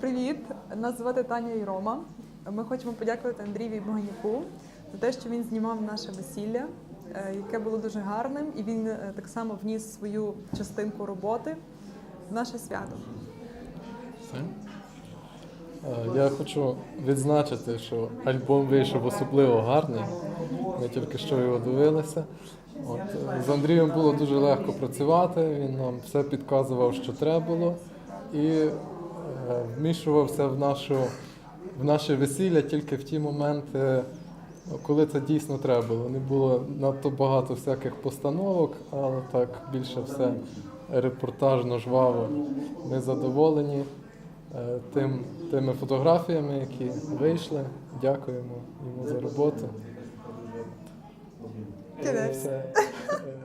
Привіт! Нас звати Таня і Рома. Ми хочемо подякувати Андрієві Боганяку за те, що він знімав наше весілля, е, яке було дуже гарним, і він е, так само вніс свою частинку роботи в наше свято. Е, Я хочу відзначити, що альбом вийшов особливо гарний. Ми тільки що його дивилися. От, з Андрієм було дуже легко працювати, він нам все підказував, що треба було, і вмішувався в, нашу, в наше весілля тільки в ті моменти, коли це дійсно треба було. Не було надто багато всяких постановок, але так більше все репортажно, жваво. Ми задоволені е, тим, тими фотографіями, які вийшли. Дякуємо йому за роботу. Кінець. Все. Е,